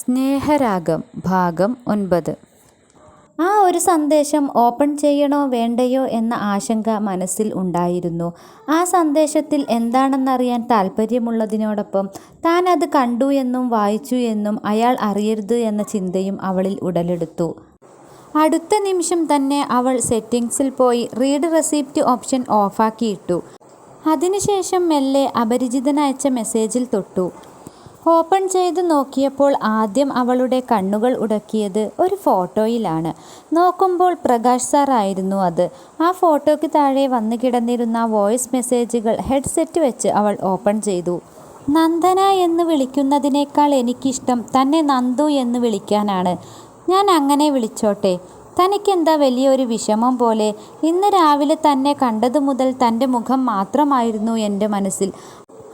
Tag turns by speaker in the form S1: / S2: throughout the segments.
S1: സ്നേഹരാഗം ഭാഗം ഒൻപത്. ആ ഒരു സന്ദേശം ഓപ്പൺ ചെയ്യണോ വേണ്ടയോ എന്ന ആശങ്ക മനസ്സിൽ ഉണ്ടായിരുന്നു. ആ സന്ദേശത്തിൽ എന്താണെന്നറിയാൻ താല്പര്യമുള്ളതിനോടൊപ്പം താൻ അത് കണ്ടു എന്നും വായിച്ചു എന്നും അയാൾ അറിയരുത് എന്ന ചിന്തയും അവളിൽ ഉടലെടുത്തു. അടുത്ത നിമിഷം തന്നെ അവൾ സെറ്റിംഗ്സിൽ പോയി റീഡ് റെസിപ്റ്റ് ഓപ്ഷൻ ഓഫാക്കിയിട്ടു അതിനുശേഷം മെല്ലെ അപരിചിതനയച്ച മെസ്സേജിൽ തൊട്ടു. ഓപ്പൺ ചെയ്ത് നോക്കിയപ്പോൾ ആദ്യം അവളുടെ കണ്ണുകൾ ഉടക്കിയത് ഒരു ഫോട്ടോയിലാണ്. നോക്കുമ്പോൾ പ്രകാശ് സാർ ആയിരുന്നു അത്. ആ ഫോട്ടോയ്ക്ക് താഴെ വന്നു കിടന്നിരുന്ന വോയിസ് മെസ്സേജുകൾ ഹെഡ്സെറ്റ് വെച്ച് അവൾ ഓപ്പൺ ചെയ്തു. നന്ദന എന്ന് വിളിക്കുന്നതിനേക്കാൾ എനിക്കിഷ്ടം തന്നെ നന്ദു എന്ന് വിളിക്കാനാണ്. ഞാൻ അങ്ങനെ വിളിച്ചോട്ടെ. തനിക്കെന്താ വലിയൊരു വിഷമം പോലെ? ഇന്ന് രാവിലെ തന്നെ കണ്ടതു മുതൽ തന്റെ മുഖം മാത്രമായിരുന്നു എന്റെ മനസ്സിൽ.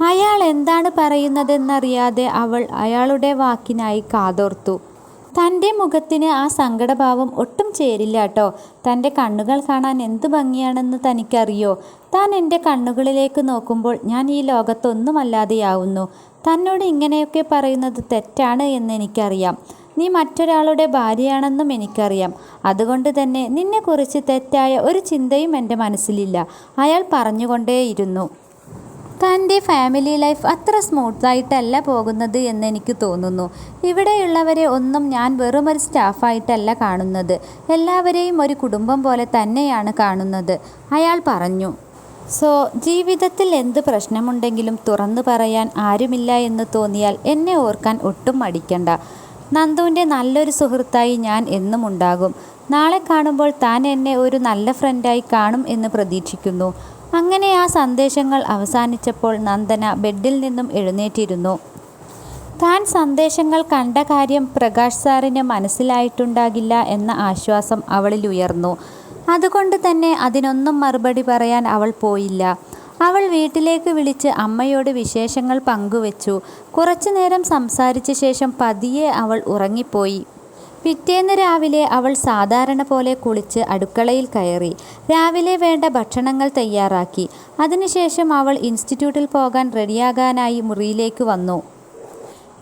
S1: അയാൾ എന്താണ് പറയുന്നതെന്നറിയാതെ അവൾ അയാളുടെ വാക്കിനായി കാതോർത്തു. തന്റെ മുഖത്തിന് ആ സങ്കടഭാവം ഒട്ടും ചേരില്ല കേട്ടോ. തന്റെ കണ്ണുകൾ കാണാൻ എന്ത് ഭംഗിയാണെന്ന് തനിക്കറിയോ? താൻ എന്റെ കണ്ണുകളിലേക്ക് നോക്കുമ്പോൾ ഞാൻ ഈ ലോകത്തൊന്നുമല്ലാതെയാവുന്നു. തന്നോട് ഇങ്ങനെയൊക്കെ പറയുന്നത് തെറ്റാണ് എന്ന് എനിക്കറിയാം നീ മറ്റൊരാളുടെ ഭാര്യയാണെന്നും എനിക്കറിയാം. അതുകൊണ്ട് തന്നെ നിന്നെക്കുറിച്ച് തെറ്റായ ഒരു ചിന്തയും എന്റെ മനസ്സിലില്ല. അയാൾ പറഞ്ഞുകൊണ്ടേയിരുന്നു. തന്റെ ഫാമിലി ലൈഫ് അത്ര സ്മൂത്തായിട്ടല്ല പോകുന്നത് എന്ന് എനിക്ക് തോന്നുന്നു. ഇവിടെയുള്ളവരെ ഒന്നും ഞാൻ വെറുമൊരു സ്റ്റാഫായിട്ടല്ല കാണുന്നത്. എല്ലാവരെയും ഒരു കുടുംബം പോലെ തന്നെയാണ് കാണുന്നത്. അയാൾ പറഞ്ഞു സോ ജീവിതത്തിൽ എന്ത് പ്രശ്നമുണ്ടെങ്കിലും തുറന്നു പറയാൻ ആരുമില്ല എന്ന് തോന്നിയാൽ എന്നെ ഓർക്കാൻ ഒട്ടും മടിക്കണ്ട. നന്ദുവിന്റെ നല്ലൊരു സുഹൃത്തായി ഞാൻ എന്നും ഉണ്ടാകും. നാളെ കാണുമ്പോൾ താൻ എന്നെ ഒരു നല്ല ഫ്രണ്ടായി കാണും എന്ന് പ്രതീക്ഷിക്കുന്നു. അങ്ങനെ ആ സന്ദേശങ്ങൾ അവസാനിച്ചപ്പോൾ നന്ദന ബെഡിൽ നിന്നും എഴുന്നേറ്റിരുന്നു. താൻ സന്ദേശങ്ങൾ കണ്ട കാര്യം പ്രകാശ് സാറിന് മനസ്സിലായിട്ടുണ്ടാകില്ല എന്ന ആശ്വാസം അവളിൽ ഉയർന്നു. അതുകൊണ്ട് തന്നെ അതിനൊന്നും മറുപടി പറയാൻ അവൾ പോയില്ല. അവൾ വീട്ടിലേക്ക് വിളിച്ച് അമ്മയോട് വിശേഷങ്ങൾ പങ്കുവച്ചു. കുറച്ചു നേരം സംസാരിച്ച ശേഷം പതിയെ അവൾ ഉറങ്ങിപ്പോയി. പിറ്റേന്ന് രാവിലെ അവൾ സാധാരണ പോലെ കുളിച്ച് അടുക്കളയിൽ കയറി. രാവിലെ വേണ്ട ഭക്ഷണങ്ങൾ തയ്യാറാക്കി. അതിനുശേഷം അവൾ ഇൻസ്റ്റിറ്റ്യൂട്ടിൽ പോകാൻ റെഡിയാകാനായി മുറിയിലേക്ക് വന്നു.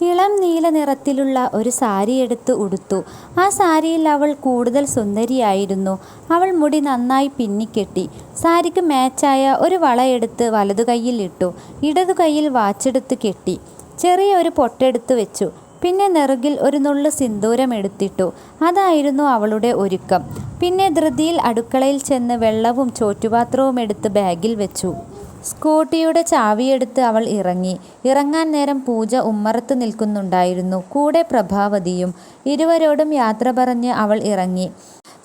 S1: ഇളം നീല നിറത്തിലുള്ള ഒരു സാരി എടുത്ത് ഉടുത്തു. ആ സാരിയിൽ അവൾ കൂടുതൽ സുന്ദരിയായിരുന്നു. അവൾ മുടി നന്നായി പിന്നിക്കെട്ടി. സാരിക്ക് മാച്ചായ ഒരു വളയെടുത്ത് വലതു കൈയിൽ ഇട്ടു. ഇടതു കൈയിൽ വാച്ചെടുത്ത് കെട്ടി. ചെറിയ ഒരു പൊട്ടെടുത്ത് വെച്ചു. പിന്നെ നെറുകിൽ ഒരു നുള്ളു സിന്ദൂരം എടുത്തിട്ടു. അതായിരുന്നു അവളുടെ ഒരുക്കം. പിന്നെ ധൃതിയിൽ അടുക്കളയിൽ ചെന്ന് വെള്ളവും ചോറ്റുപാത്രവും എടുത്ത് ബാഗിൽ വെച്ചു. സ്കൂട്ടിയുടെ ചാവിയെടുത്ത് അവൾ ഇറങ്ങി. ഇറങ്ങാൻ നേരം പൂജ ഉമ്മറത്ത് നിൽക്കുന്നുണ്ടായിരുന്നു. കൂടെ പ്രഭാവതിയും ഇരുവരോടും യാത്ര പറഞ്ഞ് അവൾ ഇറങ്ങി.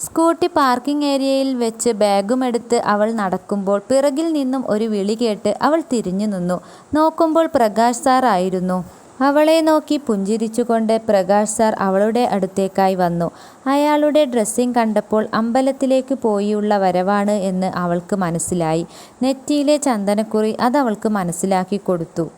S1: സ്കൂട്ടി പാർക്കിംഗ് ഏരിയയിൽ വെച്ച് ബാഗും എടുത്ത് അവൾ നടക്കുമ്പോൾ പിറകിൽ നിന്നും ഒരു വിളി കേട്ട് അവൾ തിരിഞ്ഞു നിന്നു. നോക്കുമ്പോൾ പ്രകാശ് സാർ ആയിരുന്നു. അവളെ നോക്കി പുഞ്ചിരിച്ചുകൊണ്ട് പ്രകാശ് സാർ അവളുടെ അടുത്തേക്കായി വന്നു. അയാളുടെ ഡ്രസ്സിംഗ് കണ്ടപ്പോൾ അമ്പലത്തിലേക്ക് പോയുള്ള വരവാണ് എന്ന് അവൾക്ക് മനസ്സിലായി. നെറ്റിയിലെ ചന്ദനക്കുറി അതവൾക്ക് മനസ്സിലാക്കി കൊടുത്തു.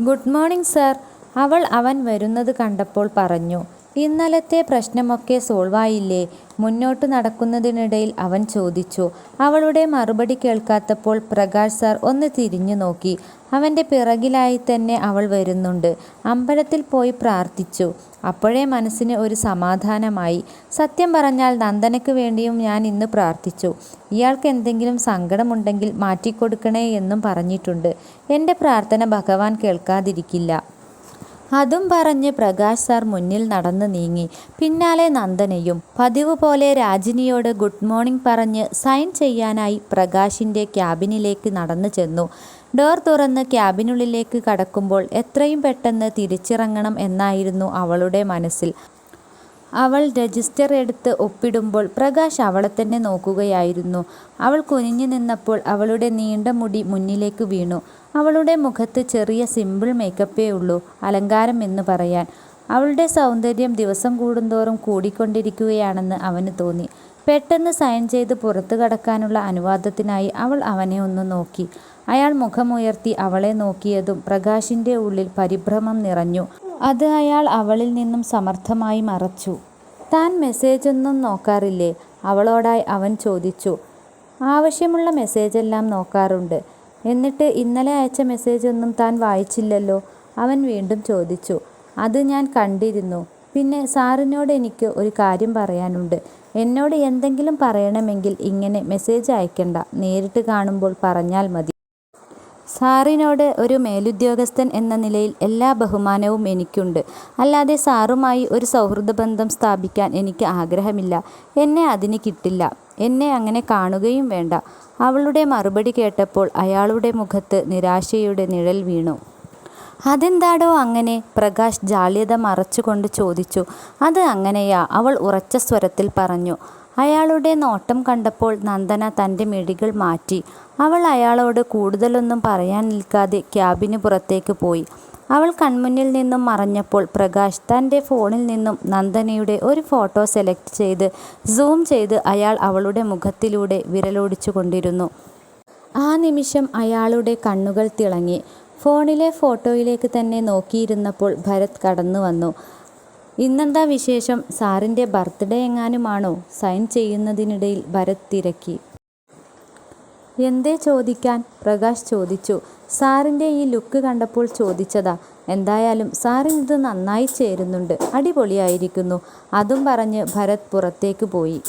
S1: ഗുഡ് മോർണിംഗ് സാർ അവൾ അവൻ വരുന്നത് കണ്ടപ്പോൾ പറഞ്ഞു. ഇന്നലത്തെ പ്രശ്നമൊക്കെ സോൾവായില്ലേ? മുന്നോട്ട് നടക്കുന്നതിനിടയിൽ അവൻ ചോദിച്ചു. അവളുടെ മറുപടി കേൾക്കാത്തപ്പോൾ പ്രകാശ് സാർ ഒന്ന് തിരിഞ്ഞു നോക്കി. അവന്റെ പിറകിലായി തന്നെ അവൾ വരുന്നുണ്ട്. അമ്പലത്തിൽ പോയി പ്രാർത്ഥിച്ചു. അപ്പോഴേ മനസ്സിന് ഒരു സമാധാനമായി. സത്യം പറഞ്ഞാൽ നന്ദനയ്ക്ക് വേണ്ടിയും ഞാൻ ഇന്ന് പ്രാർത്ഥിച്ചു. ഇയാൾക്ക് എന്തെങ്കിലും സങ്കടമുണ്ടെങ്കിൽ മാറ്റിക്കൊടുക്കണേ എന്നും പറഞ്ഞിട്ടുണ്ട്. എന്റെ പ്രാർത്ഥന ഭഗവാൻ കേൾക്കാതിരിക്കില്ല. അതും പറഞ്ഞ് പ്രകാശ് സാർ മുന്നിൽ നടന്നു നീങ്ങി. പിന്നാലെ നന്ദനയും പതിവ് പോലെ രാജിനിയോട് ഗുഡ് മോർണിംഗ് പറഞ്ഞ് സൈൻ ചെയ്യാനായി പ്രകാശിന്റെ ക്യാബിനിലേക്ക് നടന്നു ചെന്നു. ഡോർ തുറന്ന് ക്യാബിനുള്ളിലേക്ക് കടക്കുമ്പോൾ എത്രയും പെട്ടെന്ന് തിരിച്ചിറങ്ങണം എന്നായിരുന്നു അവളുടെ മനസ്സിൽ. അവൾ രജിസ്റ്റർ എടുത്ത് ഒപ്പിടുമ്പോൾ പ്രകാശ് അവളെ തന്നെ നോക്കുകയായിരുന്നു. അവൾ കുനിഞ്ഞു നിന്നപ്പോൾ അവളുടെ നീണ്ട മുടി മുന്നിലേക്ക് വീണു. അവളുടെ മുഖത്ത് ചെറിയ സിമ്പിൾ മേക്കപ്പേ ഉള്ളൂ അലങ്കാരം എന്ന് പറയാൻ. അവളുടെ സൗന്ദര്യം ദിവസം കൂടുന്തോറും കൂടിക്കൊണ്ടിരിക്കുകയാണെന്ന് അവന് തോന്നി. പെട്ടെന്ന് സൈൻ ചെയ്ത് പുറത്തു കടക്കാനുള്ള അനുവാദത്തിനായി അവൾ അവനെ ഒന്ന് നോക്കി. അയാൾ മുഖമുയർത്തി അവളെ നോക്കിയതും പ്രകാശിന്റെ ഉള്ളിൽ പരിഭ്രമം നിറഞ്ഞു. അത് അയാൾ അവളിൽ നിന്നും സമർത്ഥമായി മറച്ചു. താൻ മെസ്സേജൊന്നും നോക്കാറില്ലേ? അവളോടായി അവൻ ചോദിച്ചു. ആവശ്യമുള്ള മെസ്സേജെല്ലാം നോക്കാറുണ്ട്. എന്നിട്ട് ഇന്നലെ അയച്ച മെസ്സേജൊന്നും താൻ വായിച്ചില്ലല്ലോ? അവൻ വീണ്ടും ചോദിച്ചു. അത് ഞാൻ കണ്ടിരുന്നു. പിന്നെ സാറിനോട് എനിക്ക് ഒരു കാര്യം പറയാനുണ്ട്. എന്നോട് എന്തെങ്കിലും പറയണമെങ്കിൽ ഇങ്ങനെ മെസ്സേജ് അയക്കണ്ട. നേരിട്ട് കാണുമ്പോൾ പറഞ്ഞാൽ മതി. സാറിനോട് ഒരു മേലുദ്യോഗസ്ഥൻ എന്ന നിലയിൽ എല്ലാ ബഹുമാനവും എനിക്കുണ്ട്. അല്ലാതെ സാറുമായി ഒരു സൗഹൃദ ബന്ധം സ്ഥാപിക്കാൻ എനിക്ക് ആഗ്രഹമില്ല. എന്നെ അതിന് കിട്ടില്ല. എന്നെ അങ്ങനെ കാണുകയും വേണ്ട. അവളുടെ മറുപടി കേട്ടപ്പോൾ അയാളുടെ മുഖത്ത് നിരാശയുടെ നിഴൽ വീണു. അതെന്താടോ അങ്ങനെ? പ്രകാശ് ജാള്യത മറച്ചുകൊണ്ട് ചോദിച്ചു. അത് അങ്ങനെയാ അവൾ ഉറച്ച സ്വരത്തിൽ പറഞ്ഞു. അയാളുടെ നോട്ടം കണ്ടപ്പോൾ നന്ദന തന്റെ മിഴികൾ മാറ്റി. അവൾ അയാളോട് കൂടുതലൊന്നും പറയാൻ നിൽക്കാതെ ക്യാബിന് പുറത്തേക്ക് പോയി. അവൾ കൺമുന്നിൽ നിന്നും മറഞ്ഞപ്പോൾ പ്രകാശ് തന്റെ ഫോണിൽ നിന്നും നന്ദനയുടെ ഒരു ഫോട്ടോ സെലക്ട് ചെയ്ത് സൂം ചെയ്ത് അയാൾ അവളുടെ മുഖത്തിലൂടെ വിരലോടിച്ചു കൊണ്ടിരുന്നു. ആ നിമിഷം അയാളുടെ കണ്ണുകൾ തിളങ്ങി. ഫോണിലെ ഫോട്ടോയിലേക്ക് തന്നെ നോക്കിയിരുന്നപ്പോൾ ഭരത് കടന്നു വന്നു ഇന്നെന്താ വിശേഷം? സാറിന്റെ ബർത്ത്ഡേ എങ്ങാനുമാണോ? സൈൻ ചെയ്യുന്നതിനിടയിൽ ഭരത് തിരക്കി. എന്തേ ചോദിക്കാൻ? പ്രകാശ് ചോദിച്ചു. സാറിന്റെ ഈ ലുക്ക് കണ്ടപ്പോൾ ചോദിച്ചതാ. എന്തായാലും സാറിന് ഇത് നന്നായി ചേരുന്നുണ്ട്. അടിപൊളിയായിരിക്കുന്നു. അതും പറഞ്ഞ് ഭരത് പുറത്തേക്ക് പോയി.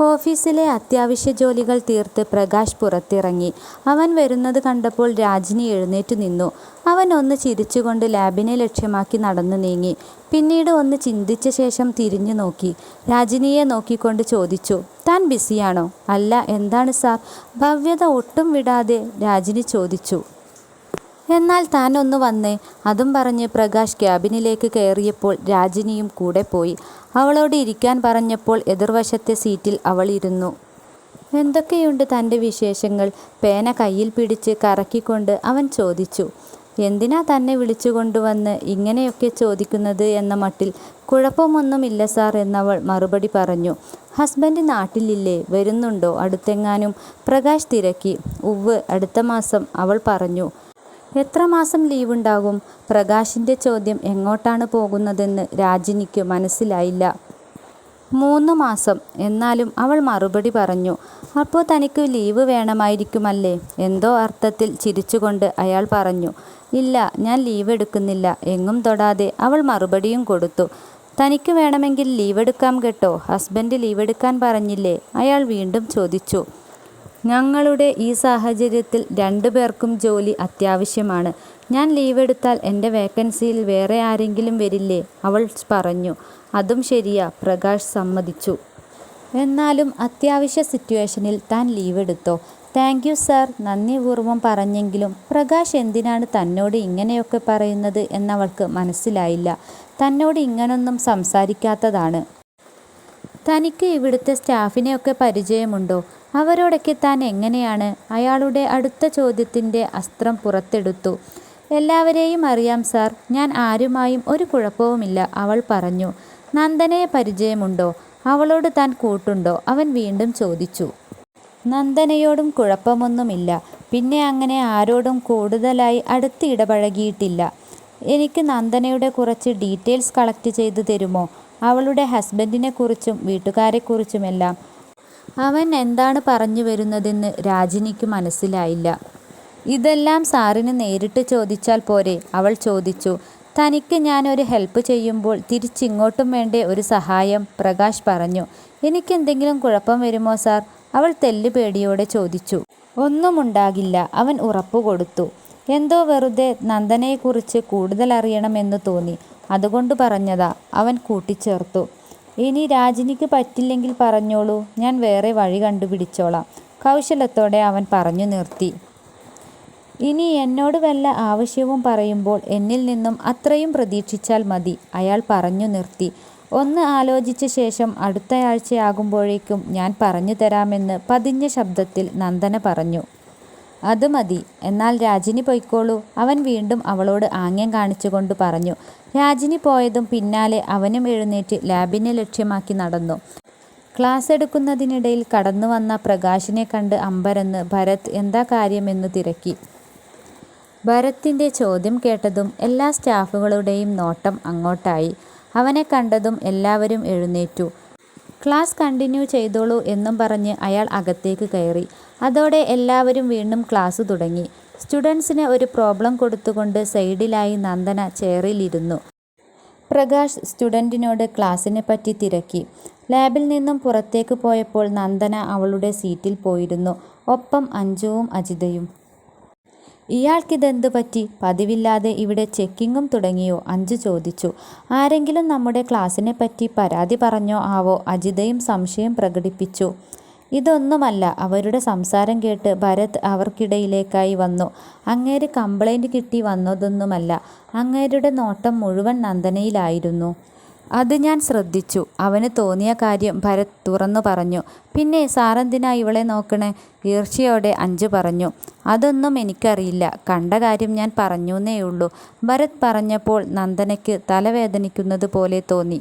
S1: ഓഫീസിലെ അത്യാവശ്യ ജോലികൾ തീർത്ത് പ്രകാശ് പുറത്തിറങ്ങി. അവൻ വരുന്നത് കണ്ടപ്പോൾ രാജിനി എഴുന്നേറ്റ് നിന്നു. അവൻ ഒന്ന് ചിരിച്ചുകൊണ്ട് ലാബിനെ ലക്ഷ്യമാക്കി നടന്നു നീങ്ങി. പിന്നീട് ഒന്ന് ചിന്തിച്ച ശേഷം തിരിഞ്ഞു നോക്കി. രാജിനിയെ നോക്കിക്കൊണ്ട് ചോദിച്ചു താൻ ബിസിയാണോ? അല്ല എന്താണ് സാർ? ഭവ്യത ഒട്ടും വിടാതെ രാജിനി ചോദിച്ചു. എന്നാൽ താൻ ഒന്ന് വന്നേ. അതും പറഞ്ഞ് പ്രകാശ് ക്യാബിനിലേക്ക് കയറിയപ്പോൾ രാജിനിയും കൂടെ പോയി. അവളോട് ഇരിക്കാൻ പറഞ്ഞപ്പോൾ എതിർവശത്തെ സീറ്റിൽ അവൾ ഇരുന്നു. എന്തൊക്കെയുണ്ട് തന്റെ വിശേഷങ്ങൾ? പേന കയ്യിൽ പിടിച്ച് കറക്കിക്കൊണ്ട് അവൻ ചോദിച്ചു. എന്തിനാ തന്നെ വിളിച്ചു കൊണ്ടുവന്ന് ഇങ്ങനെയൊക്കെ ചോദിക്കുന്നത് എന്ന മട്ടിൽ കുഴപ്പമൊന്നുമില്ല സാർ എന്നവൾ മറുപടി പറഞ്ഞു. ഹസ്ബൻഡ് നാട്ടിലില്ലേ? വരുന്നുണ്ടോ? അടുത്തെങ്ങാനും? പ്രകാശ് തിരക്കി. ഉവ് അടുത്ത മാസം അവൾ പറഞ്ഞു. എത്ര മാസം ലീവ് ഉണ്ടാകും പ്രകാശിന്റെ ചോദ്യം എങ്ങോട്ടാണ് പോകുന്നതെന്ന് രാജിനിക്ക് മനസ്സിലായില്ല. മൂന്ന് മാസം. എന്നാലും അവൾ മറുപടി പറഞ്ഞു അപ്പോൾ തനിക്ക് ലീവ് വേണമായിരിക്കുമല്ലേ? എന്തോ അർത്ഥത്തിൽ ചിരിച്ചുകൊണ്ട് അയാൾ പറഞ്ഞു ഇല്ല ഞാൻ ലീവ് എടുക്കുന്നില്ല. എങ്ങും തൊടാതെ അവൾ മറുപടിയും കൊടുത്തു. തനിക്ക് വേണമെങ്കിൽ ലീവ് എടുക്കാം കേട്ടോ. ഹസ്ബൻഡ് ലീവ് എടുക്കാൻ പറഞ്ഞില്ലേ? അയാൾ വീണ്ടും ചോദിച്ചു. ഞങ്ങളുടെ ഈ സാഹചര്യത്തിൽ രണ്ടു പേർക്കും ജോലി അത്യാവശ്യമാണ്. ഞാൻ ലീവ് എടുത്താൽ എന്റെ വേക്കൻസിയിൽ വേറെ ആരെങ്കിലും വരില്ലേ? അവൾ പറഞ്ഞു. അതും ശരിയാ പ്രകാശ് സമ്മതിച്ചു. എന്നാലും അത്യാവശ്യ സിറ്റുവേഷനിൽ താൻ ലീവ് എടുത്തോ താങ്ക് യു സാർ നന്ദിപൂർവം പറഞ്ഞെങ്കിലും പ്രകാശ് എന്തിനാണ് തന്നോട് ഇങ്ങനെയൊക്കെ പറയുന്നത് എന്നവൾക്ക് മനസ്സിലായില്ല. തന്നോട് ഇങ്ങനൊന്നും സംസാരിക്കാത്തതാണ്. തനിക്ക് ഇവിടുത്തെ സ്റ്റാഫിനെയൊക്കെ പരിചയമുണ്ടോ? അവരോടൊക്കെ താൻ എങ്ങനെയാണ്? അയാളുടെ അടുത്ത ചോദ്യത്തിന്റെ അസ്ത്രം പുറത്തെടുത്തു. എല്ലാവരെയും അറിയാം സാർ. ഞാൻ ആരുമായും ഒരു കുഴപ്പവുമില്ല അവൾ പറഞ്ഞു. നന്ദനയെ പരിചയമുണ്ടോ? അവളോട് താൻ കൂട്ടുണ്ടോ? അവൻ വീണ്ടും ചോദിച്ചു. നന്ദനയോടും കുഴപ്പമൊന്നുമില്ല. പിന്നെ അങ്ങനെ ആരോടും കൂടുതലായി അടുത്ത് ഇടപഴകിയിട്ടില്ല. എനിക്ക് നന്ദനയുടെ കുറച്ച് ഡീറ്റെയിൽസ് കളക്ട് ചെയ്തു തരുമോ? അവളുടെ ഹസ്ബൻഡിനെക്കുറിച്ചും വീട്ടുകാരെക്കുറിച്ചുമെല്ലാം. അവൻ എന്താണ് പറഞ്ഞു വരുന്നതെന്ന് രാജിനിക്ക് മനസ്സിലായില്ല. ഇതെല്ലാം സാറിന് നേരിട്ട് ചോദിച്ചാൽ പോരെ അവൾ ചോദിച്ചു. തനിക്ക് ഞാൻ ഒരു ഹെൽപ്പ് ചെയ്യുമ്പോൾ തിരിച്ചിങ്ങോട്ടും വേണ്ടേ ഒരു സഹായം? പ്രകാശ് പറഞ്ഞു. എനിക്കെന്തെങ്കിലും കുഴപ്പം വരുമോ സാർ? അവൾ തെല്ലുപേടിയോടെ ചോദിച്ചു. ഒന്നുമുണ്ടാകില്ല അവൻ ഉറപ്പു കൊടുത്തു. എന്തോ വെറുതെ നന്ദനയെക്കുറിച്ച് കൂടുതൽ അറിയണമെന്ന് തോന്നി. അതുകൊണ്ട് പറഞ്ഞതാ അവൻ കൂട്ടിച്ചേർത്തു. ഇനി രാജിനിക്ക് പറ്റില്ലെങ്കിൽ പറഞ്ഞോളൂ. ഞാൻ വേറെ വഴി കണ്ടുപിടിച്ചോളാം. കൗശലത്തോടെ അവൻ പറഞ്ഞു നിർത്തി. ഇനി എന്നോട് വല്ല ആവശ്യവും പറയുമ്പോൾ എന്നിൽ നിന്നും അത്രയും പ്രതീക്ഷിച്ചാൽ മതി അയാൾ പറഞ്ഞു നിർത്തി. ഒന്ന് ആലോചിച്ച ശേഷം അടുത്തയാഴ്ചയാകുമ്പോഴേക്കും ഞാൻ പറഞ്ഞു തരാമെന്ന് പതിഞ്ഞ ശബ്ദത്തിൽ നന്ദന പറഞ്ഞു. അത് മതി. എന്നാൽ രാജിനി പൊയ്ക്കോളൂ. അവൻ വീണ്ടും അവളോട് ആംഗ്യം കാണിച്ചുകൊണ്ട് പറഞ്ഞു. രാജിനി പോയതും പിന്നാലെ അവനും എഴുന്നേറ്റ് ലാബിനെ ലക്ഷ്യമാക്കി നടന്നു. ക്ലാസ് എടുക്കുന്നതിനിടയിൽ കടന്നു വന്ന പ്രകാശിനെ കണ്ട് അമ്പരന്ന് ഭരത് എന്താ കാര്യമെന്ന് തിരക്കി. ഭരത്തിന്റെ ചോദ്യം കേട്ടതും എല്ലാ സ്റ്റാഫുകളുടെയും നോട്ടം അങ്ങോട്ടായി. അവനെ കണ്ടതും എല്ലാവരും എഴുന്നേറ്റു. ക്ലാസ് കണ്ടിന്യൂ ചെയ്തോളൂ എന്നും പറഞ്ഞ് അയാൾ അകത്തേക്ക് കയറി അതോടെ എല്ലാവരും വീണ്ടും ക്ലാസ് തുടങ്ങി സ്റ്റുഡൻസിന് ഒരു പ്രോബ്ലം കൊടുത്തുകൊണ്ട് സൈഡിലായി നന്ദന ചെയറിലിരുന്നു പ്രകാശ് സ്റ്റുഡന്റിനോട് ക്ലാസ്സിനെ പറ്റി തിരക്കി. ലാബിൽ നിന്നും പുറത്തേക്ക് പോയപ്പോൾ നന്ദന അവളുടെ സീറ്റിൽ പോയിരുന്നു. ഒപ്പം അഞ്ജുവും അജിതയും. "ഇയാൾക്കിതെന്ത് പറ്റി? പതിവില്ലാതെ ഇവിടെ ചെക്കിങ്ങും തുടങ്ങിയോ? " അഞ്ച് ചോദിച്ചു. "ആരെങ്കിലും നമ്മുടെ ക്ലാസ്സിനെ പറ്റി പരാതി പറഞ്ഞോ ആവോ? " അജിതയും സംശയം പ്രകടിപ്പിച്ചു. "ഇതൊന്നുമല്ല. " അവരുടെ സംസാരം കേട്ട് ഭരത് അവർക്കിടയിലേക്കായി വന്നു. "അങ്ങേര് കംപ്ലൈന്റ് കിട്ടി വന്നതൊന്നുമല്ല. " അങ്ങേരുടെ നോട്ടം മുഴുവൻ നന്ദനയിലായിരുന്നു. "അത് ഞാൻ ശ്രദ്ധിച്ചു. " അവന് തോന്നിയ കാര്യം ഭരത് തുറന്നു പറഞ്ഞു. "പിന്നെ സാറെന്തിനാ ഇവളെ നോക്കണേ ഈർച്ചയോടെ അഞ്ചു പറഞ്ഞു. "അതൊന്നും എനിക്കറിയില്ല. കണ്ട കാര്യം ഞാൻ പറഞ്ഞു എന്നേയുള്ളൂ " ഭരത് പറഞ്ഞപ്പോൾ നന്ദനയ്ക്ക് തലവേദനിക്കുന്നത് പോലെ തോന്നി.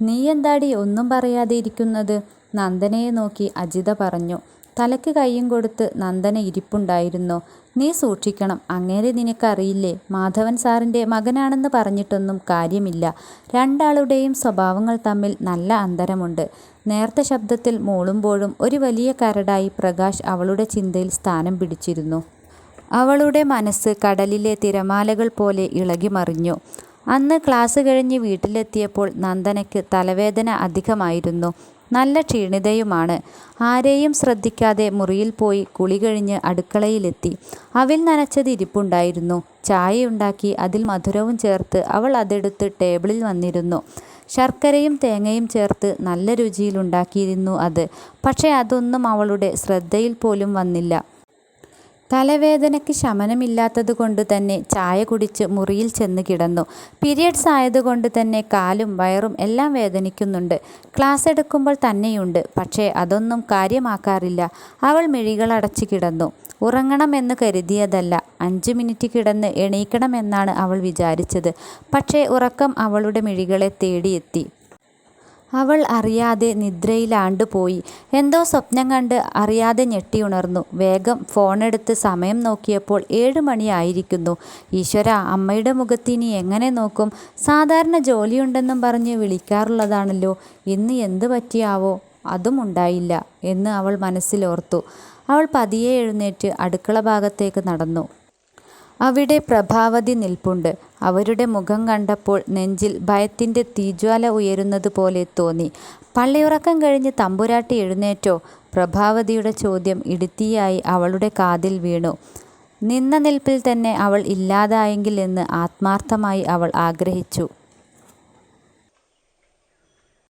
S1: നീ എന്താടി ഒന്നും പറയാതെ ഇരിക്കുന്നത്? " നന്ദനയെ നോക്കി അജിത പറഞ്ഞു. തലയ്ക്ക് കയ്യും കൊടുത്ത് നന്ദന ഇരിപ്പുണ്ടായിരുന്നു. "നീ സൂക്ഷിക്കണം. അങ്ങേരെ നിനക്കറിയില്ലേ? മാധവൻ സാറിന്റെ മകനാണെന്ന് പറഞ്ഞിട്ടൊന്നും കാര്യമില്ല. രണ്ടാളുടെയും സ്വഭാവങ്ങൾ തമ്മിൽ നല്ല അന്തരമുണ്ട്. " നേർത്ത ശബ്ദത്തിൽ മൂളുമ്പോഴും ഒരു വലിയ കരടായി പ്രകാശ് അവളുടെ ചിന്തയിൽ സ്ഥാനം പിടിച്ചിരുന്നു. അവളുടെ മനസ്സ് കടലിലെ തിരമാലകൾ പോലെ ഇളകിമറിഞ്ഞു. അന്ന് ക്ലാസ് കഴിഞ്ഞ് വീട്ടിലെത്തിയപ്പോൾ നന്ദനയ്ക്ക് തലവേദന അധികമായിരുന്നു. നല്ല ക്ഷീണിതയുമാണ്. ആരെയും ശ്രദ്ധിക്കാതെ മുറിയിൽ പോയി കുളി കഴിഞ്ഞ് അടുക്കളയിലെത്തി. അവിൽ നനച്ചത് ഇരിപ്പുണ്ടായിരുന്നു. ചായയുണ്ടാക്കി അതിൽ മധുരവും ചേർത്ത് അവൾ അതെടുത്ത് ടേബിളിൽ വന്നിരുന്നു. ശർക്കരയും തേങ്ങയും ചേർത്ത് നല്ല രുചിയിലുണ്ടാക്കിയിരുന്നു അത്. പക്ഷേ അതൊന്നും അവളുടെ ശ്രദ്ധയിൽ പോലും വന്നില്ല. തലവേദനയ്ക്ക് ശമനമില്ലാത്തത് കൊണ്ട് തന്നെ ചായ കുടിച്ച് മുറിയിൽ ചെന്ന് കിടന്നു. പിരിയഡ്സ് ആയതുകൊണ്ട് തന്നെ കാലും വയറും എല്ലാം വേദനിക്കുന്നുണ്ട്. ക്ലാസ് എടുക്കുമ്പോൾ തന്നെയുണ്ട്. പക്ഷേ അതൊന്നും കാര്യമാക്കാറില്ല. അവൾ മിഴികളടച്ച് കിടന്നു. ഉറങ്ങണമെന്ന് കരുതിയതല്ല. അഞ്ച് മിനിറ്റ് കിടന്ന് എണീക്കണമെന്നാണ് അവൾ വിചാരിച്ചത്. പക്ഷേ ഉറക്കം അവളുടെ മിഴികളെ തേടിയെത്തി. അവൾ അറിയാതെ നിദ്രയിലാണ്ട് പോയി. എന്തോ സ്വപ്നം കണ്ട് അറിയാതെ ഞെട്ടിയുണർന്നു. വേഗം ഫോണെടുത്ത് സമയം നോക്കിയപ്പോൾ ഏഴ് മണിയായിരിക്കുന്നു ഈശ്വര "ഈശ്വരാ അമ്മയുടെ മുഖത്തിനി എങ്ങനെ നോക്കും? സാധാരണ ജോലിയുണ്ടെന്നും പറഞ്ഞ് വിളിക്കാറുള്ളതാണല്ലോ. ഇന്ന് എന്ത് പറ്റിയാവോ അതും ഉണ്ടായില്ല. " എന്ന് അവൾ മനസ്സിലോർത്തു. അവൾ പതിയെ എഴുന്നേറ്റ് അടുക്കള ഭാഗത്തേക്ക് നടന്നു. അവിടെ പ്രഭാവതി നിൽപ്പുണ്ട്. അവരുടെ മുഖം കണ്ടപ്പോൾ നെഞ്ചിൽ ഭയത്തിന്റെ തീജ്വാല ഉയരുന്നത് പോലെ തോന്നി. "പള്ളിയുറക്കം കഴിഞ്ഞ് തമ്പുരാട്ടി എഴുന്നേറ്റോ? " പ്രഭാവതിയുടെ ചോദ്യം ഇടിത്തീയായി അവളുടെ കാതിൽ വീണു. നിന്ന നിൽപ്പിൽ തന്നെ അവൾ ഇല്ലാതായെങ്കിൽ എന്ന് ആത്മാർത്ഥമായി അവൾ ആഗ്രഹിച്ചു.